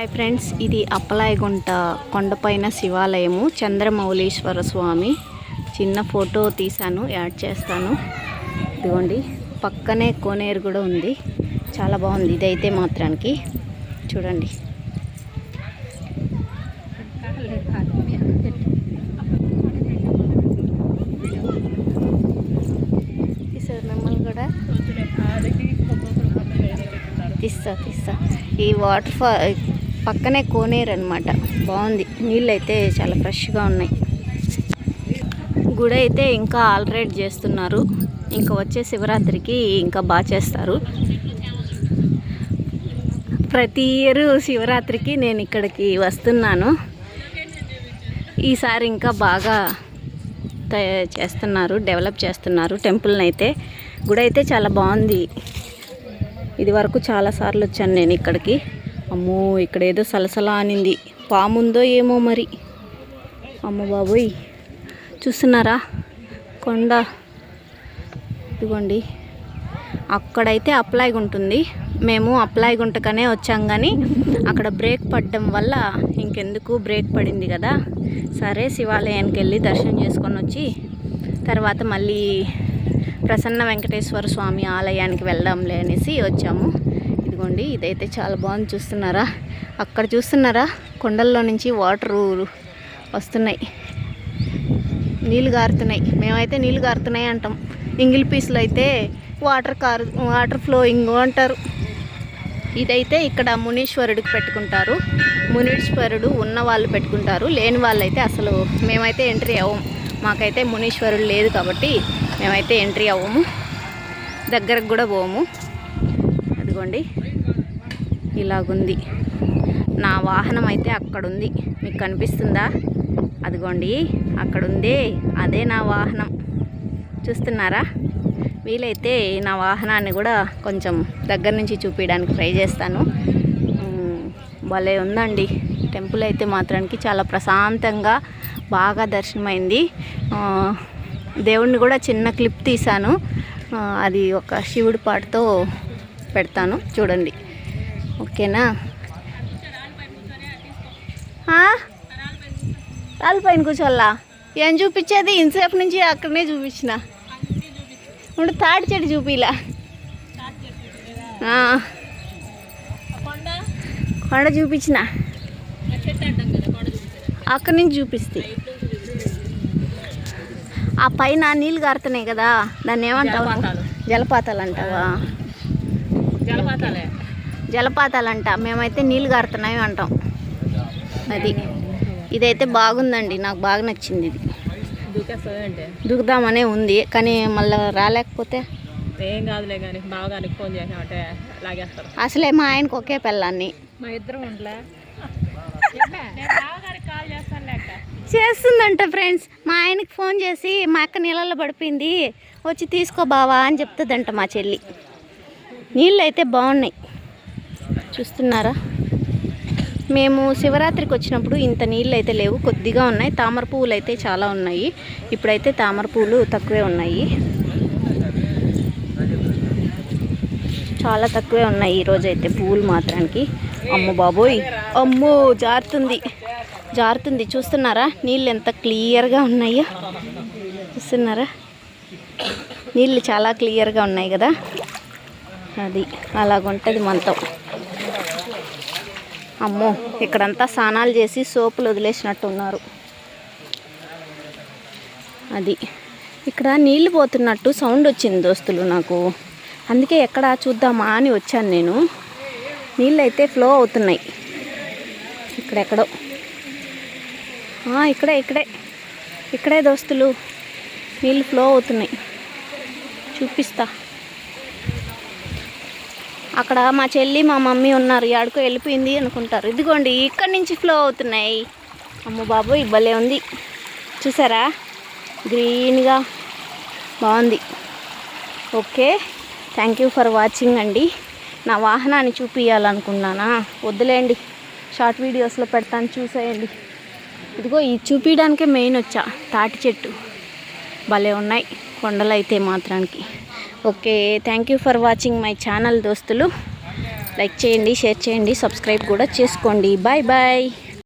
Hi friends ఇది అప్పలాయగుంట కొండపైన శివాలయము చంద్రమౌళీశ్వర స్వామి. చిన్న ఫోటో తీశాను యాడ్ చేస్తాను. ఇదిగోండి పక్కనే కోనేరు కూడా ఉంది. చాలా బాగుంది ఇదైతే మాత్రానికి. చూడండి. కూడా. తీస్తా తీస్తా. ఈ వాటర్ ఫాల్ పక్కనే కోనేరు అనమాట బాగుంది. నీళ్ళు అయితే చాలా ఫ్రెష్గా ఉన్నాయి. గుడి అయితే ఇంకా ఆల్రెడీ చేస్తున్నారు. ఇంకా వచ్చే శివరాత్రికి ఇంకా బాగా చేస్తారు. ప్రతి ఇయర్ శివరాత్రికి నేను ఇక్కడికి వస్తున్నాను. ఈసారి ఇంకా బాగా తయా- చేస్తున్నారు డెవలప్ చేస్తున్నారు టెంపుల్ని అయితే గుడి అయితే చాలా బాగుంది. ఇది వరకు చాలాసార్లు వచ్చాను నేను ఇక్కడికి. అమ్మో ఇక్కడ ఏదో సలసలా అనింది. పాముందో ఏమో మరి. అమ్మ బాబోయ్. చూస్తున్నారా? కొండ. ఇదిగోండి. అక్కడైతే అప్లాయ్ ఉంటుంది మేము అప్లై గుంటకనే వచ్చాం కానీ అక్కడ బ్రేక్ పడడం వల్ల ఇంకెందుకు బ్రేక్ పడింది కదా. సరే శివాలయానికి వెళ్ళి దర్శనం చేసుకొని వచ్చి తర్వాత మళ్ళీ ప్రసన్న వెంకటేశ్వర స్వామి ఆలయానికి వెళ్దాంలే అనేసి వచ్చాము. ఇదిగోండి ఇదైతే చాలా బాగుంది చూస్తున్నారా? అక్కడ చూస్తున్నారా? కొండల్లో నుంచి వాటరు వస్తున్నాయి. నీళ్ళు గారుతున్నాయి. మేమైతే నీళ్ళు గారుతున్నాయి అంటాం. ఇంగిల్ పీసులు అయితే వాటర్ కారు వాటర్ ఫ్లోయింగ్ అంటారు. ఇదైతే ఇక్కడ మునీశ్వరుడికి పెట్టుకుంటారు. మునీశ్వరుడు ఉన్న వాళ్ళు పెట్టుకుంటారు. లేని వాళ్ళైతే అసలు మేమైతే ఎంట్రీ అవ్వము మాకైతే మునీశ్వరుడు లేదు కాబట్టి మేమైతే ఎంట్రీ అవ్వము. దగ్గరకు కూడా పోము. అదిగోండి. ఇలాగుంది. నా వాహనం అయితే అక్కడ ఉంది మీకు కనిపిస్తుందా? అదిగోండి అక్కడ ఉంది అదే నా వాహనం. చూస్తున్నారా? వీలైతే నా వాహనాన్ని కూడా కొంచెం దగ్గర నుంచి చూపించడానికి ట్రై చేస్తాను. భలే ఉందండి. టెంపుల్ అయితే మాత్రానికి చాలా ప్రశాంతంగా బాగా దర్శనమైంది. దేవుణ్ణి కూడా చిన్న క్లిప్ తీశాను. అది ఒక శివుడి పాటతో పెడతాను. చూడండి. ఓకేనా? ఆ? రాళ్ళపైన కూర్చోవాలా? ఏం చూపించేది? ఇంతసేపు నుంచి అక్కడనే చూపించిన. ఇప్పుడు తాటి చెట్టు చూపిలా. కొండ చూపించిన. అక్కడి నుంచి చూపిస్తే. ఆ పైన నీళ్ళు కారుతున్నాయి కదా దాన్ని ఏమంటావు? జలపాతాలు. జలపాతాలు అంటావా? జలపాతాలే. జలపాతాలు అంట మేమైతే నీళ్ళు కారుతున్నాయి అంటాం. అది. ఇదైతే బాగుందండి. నాకు బాగా నచ్చింది ఇది. దిగుదామనే ఉంది. కానీ మళ్ళీ రాలేకపోతే ఏం కాదులే కానీ బావగారికి ఫోన్ చేసామంటే లాగేస్తారు. అసలే మా ఆయనకు ఒకే పిల్లాన్ని మా ఇద్దరం ఉండలే. చేస్తుందంట ఫ్రెండ్స్. మా ఆయనకి ఫోన్ చేసి మా అక్క నీళ్ళల్లో పడిపోయింది. వచ్చి తీసుకో బావా అని చెప్తుందంట మా చెల్లి. నీళ్ళు అయితే బాగున్నాయి చూస్తున్నారా? మేము శివరాత్రికి వచ్చినప్పుడు ఇంత నీళ్ళు అయితే లేవు కొద్దిగా ఉన్నాయి. తామర పువ్వులు అయితే చాలా ఉన్నాయి. ఇప్పుడైతే తామర పువ్వులు తక్కువే ఉన్నాయి. చాలా తక్కువే ఉన్నాయి ఈరోజు అయితే పువ్వులు మాత్రానికి. అమ్మ బాబోయ్! అమ్మో జారుతుంది. జారుతుంది. చూస్తున్నారా? నీళ్ళు ఎంత క్లియర్గా ఉన్నాయో? చూస్తున్నారా? నీళ్ళు చాలా క్లియర్గా ఉన్నాయి కదా? అది అలాగుంటుంది మనతో అమ్మో ఇక్కడంతా స్నానాలు చేసి సోపులు వదిలేసినట్టు ఉన్నారు అది. ఇక్కడ నీళ్ళు పోతున్నట్టు సౌండ్ వచ్చింది దోస్తులు నాకు. అందుకే ఎక్కడ చూద్దామా అని వచ్చాను నేను. నీళ్ళు అయితే ఫ్లో అవుతున్నాయి. ఇక్కడెక్కడో. ఇక్కడే ఇక్కడే. ఇక్కడే దోస్తులు. నీళ్ళు ఫ్లో అవుతున్నాయి. చూపిస్తా. అక్కడ మా చెల్లి మా మమ్మీ ఉన్నారు. ఎక్కడికో వెళ్ళిపోయింది అనుకుంటారు. ఇదిగోండి ఇక్కడి నుంచి ఫ్లో అవుతున్నాయి. అమ్మ బాబు భలే ఉంది. చూసారా? గ్రీన్గా బాగుంది. Okay thank you for watching అండి. నా వాహనాన్ని చూపించాలనుకున్నానా వద్దులేండి షార్ట్ వీడియోస్లో పెడతాను చూసేయండి. ఇదిగో ఇది చూపించడానికే మెయిన్ వచ్చా తాటి చెట్టు. భలే ఉన్నాయి కొండలు అయితే మాత్రానికి. Okay thank you for watching my channel దోస్తులు. లైక్ చేయండి షేర్ చేయండి సబ్స్క్రైబ్ కూడా చేసుకోండి. Bye bye